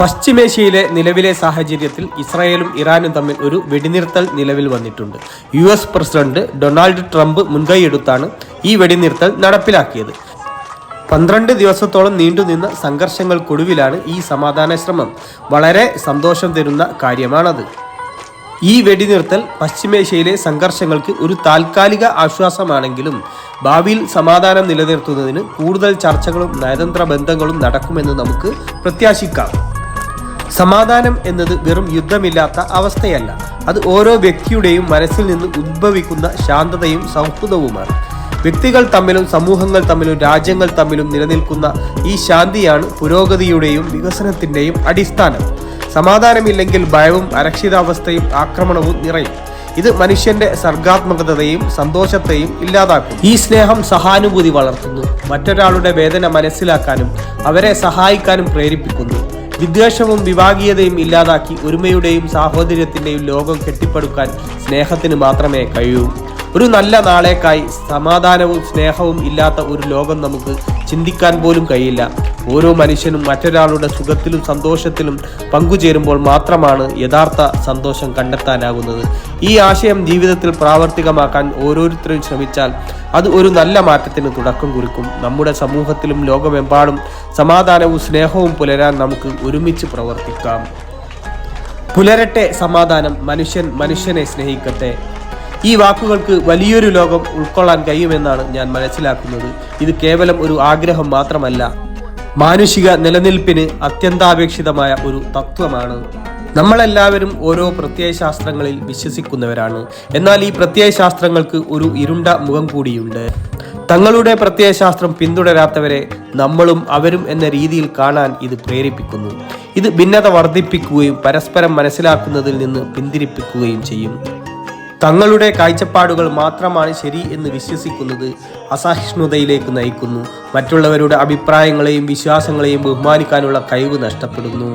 പശ്ചിമേഷ്യയിലെ നിലവിലെ സാഹചര്യത്തിൽ ഇസ്രായേലും ഇറാനും തമ്മിൽ ഒരു വെടിനിർത്തൽ നിലവിൽ വന്നിട്ടുണ്ട്. U S president Donald Trump മുൻകൈയെടുത്താണ് ഈ വെടിനിർത്തൽ നടപ്പിലാക്കിയത്. പന്ത്രണ്ട് ദിവസത്തോളം നീണ്ടുനിന്ന സംഘർഷങ്ങൾക്കൊടുവിലാണ് ഈ സമാധാന ശ്രമം വളരെ സന്തോഷം തരുന്ന കാര്യമാണത്. ഈ വെടിനിർത്തൽ പശ്ചിമേഷ്യയിലെ സംഘർഷങ്ങൾക്ക് ഒരു താൽക്കാലിക ആശ്വാസമാണെങ്കിലും ഭാവിയിൽ സമാധാനം നിലനിർത്തുന്നതിന് കൂടുതൽ ചർച്ചകളും നയതന്ത്ര ബന്ധങ്ങളും നടക്കുമെന്ന് നമുക്ക് പ്രത്യാശിക്കാം. സമാധാനം എന്നത് വെറും യുദ്ധമില്ലാത്ത അവസ്ഥയല്ല. അത് ഓരോ വ്യക്തിയുടെയും മനസ്സിൽ നിന്ന് ഉദ്ഭവിക്കുന്ന ശാന്തതയും സൗഹൃദവുമാണ്. വ്യക്തികൾ തമ്മിലും സമൂഹങ്ങൾ തമ്മിലും രാജ്യങ്ങൾ തമ്മിലും നിലനിൽക്കുന്ന ഈ ശാന്തിയാണ് പുരോഗതിയുടെയും വികസനത്തിന്റെയും അടിസ്ഥാനം. സമാധാനമില്ലെങ്കിൽ ഭയവും അരക്ഷിതാവസ്ഥയും ആക്രമണവും നിറയും. ഇത് മനുഷ്യന്റെ സർഗാത്മകതയും സന്തോഷത്തെയും ഇല്ലാതാക്കും. ഈ സ്നേഹം സഹാനുഭൂതി വളർത്തുന്നു. മറ്റൊരാളുടെ വേദന മനസ്സിലാക്കാനും അവരെ സഹായിക്കാനും പ്രേരിപ്പിക്കുന്നു. വിദ്വേഷവും വിഭാഗീയതയും ഇല്ലാതാക്കി ഒരുമയുടെയും സാഹോദര്യത്തിന്റെയും ലോകം കെട്ടിപ്പടുക്കാൻ സ്നേഹത്തിന് മാത്രമേ കഴിയൂ. ഒരു നല്ല നാളേക്കായി സമാധാനവും സ്നേഹവും ഇല്ലാത്ത ഒരു ലോകം നമുക്ക് ചിന്തിക്കാൻ പോലും കഴിയില്ല. ഓരോ മനുഷ്യനും മറ്റൊരാളുടെ സുഖത്തിലും സന്തോഷത്തിലും പങ്കുചേരുമ്പോൾ മാത്രമാണ് യഥാർത്ഥ സന്തോഷം കണ്ടെത്താനാകുന്നത്. ഈ ആശയം ജീവിതത്തിൽ പ്രാവർത്തികമാക്കാൻ ഓരോരുത്തരും ശ്രമിച്ചാൽ അത് ഒരു നല്ല മാറ്റത്തിന് തുടക്കം കുറിക്കും. നമ്മുടെ സമൂഹത്തിലും ലോകമെമ്പാടും സമാധാനവും സ്നേഹവും പുലരാൻ നമുക്ക് ഒരുമിച്ച് പ്രവർത്തിക്കാം. പുലരട്ടെ സമാധാനം മനുഷ്യൻ മനുഷ്യനെ സ്നേഹിക്കട്ടെ. ഈ വാക്കുകൾക്ക് വലിയൊരു ലോകം ഉൾക്കൊള്ളാൻ കഴിയുമെന്നാണ് ഞാൻ മനസ്സിലാക്കുന്നത്. ഇത് കേവലം ഒരു ആഗ്രഹം മാത്രമല്ല മാനുഷിക നിലനിൽപ്പിന് അത്യന്താപേക്ഷിതമായ ഒരു തത്വമാണ്. നമ്മളെല്ലാവരും ഓരോ പ്രത്യയശാസ്ത്രങ്ങളിൽ വിശ്വസിക്കുന്നവരാണ്. എന്നാൽ ഈ പ്രത്യയശാസ്ത്രങ്ങൾക്ക് ഒരു ഇരുണ്ട മുഖം കൂടിയുണ്ട്. തങ്ങളുടെ പ്രത്യയശാസ്ത്രം പിന്തുടരാത്തവരെ നമ്മളും അവരും എന്ന രീതിയിൽ കാണാൻ ഇത് പ്രേരിപ്പിക്കുന്നു. ഇത് ഭിന്നത വർദ്ധിപ്പിക്കുകയും പരസ്പരം മനസ്സിലാക്കുന്നതിൽ നിന്ന് പിന്തിരിപ്പിക്കുകയും ചെയ്യും. തങ്ങളുടെ കാഴ്ചപ്പാടുകൾ മാത്രമാണ് ശരി എന്ന് വിശ്വസിക്കുന്നത് അസഹിഷ്ണുതയിലേക്ക് നയിക്കുന്നു. മറ്റുള്ളവരുടെ അഭിപ്രായങ്ങളെയും വിശ്വാസങ്ങളെയും ബഹുമാനിക്കാനുള്ള കഴിവ് നഷ്ടപ്പെടുന്നു.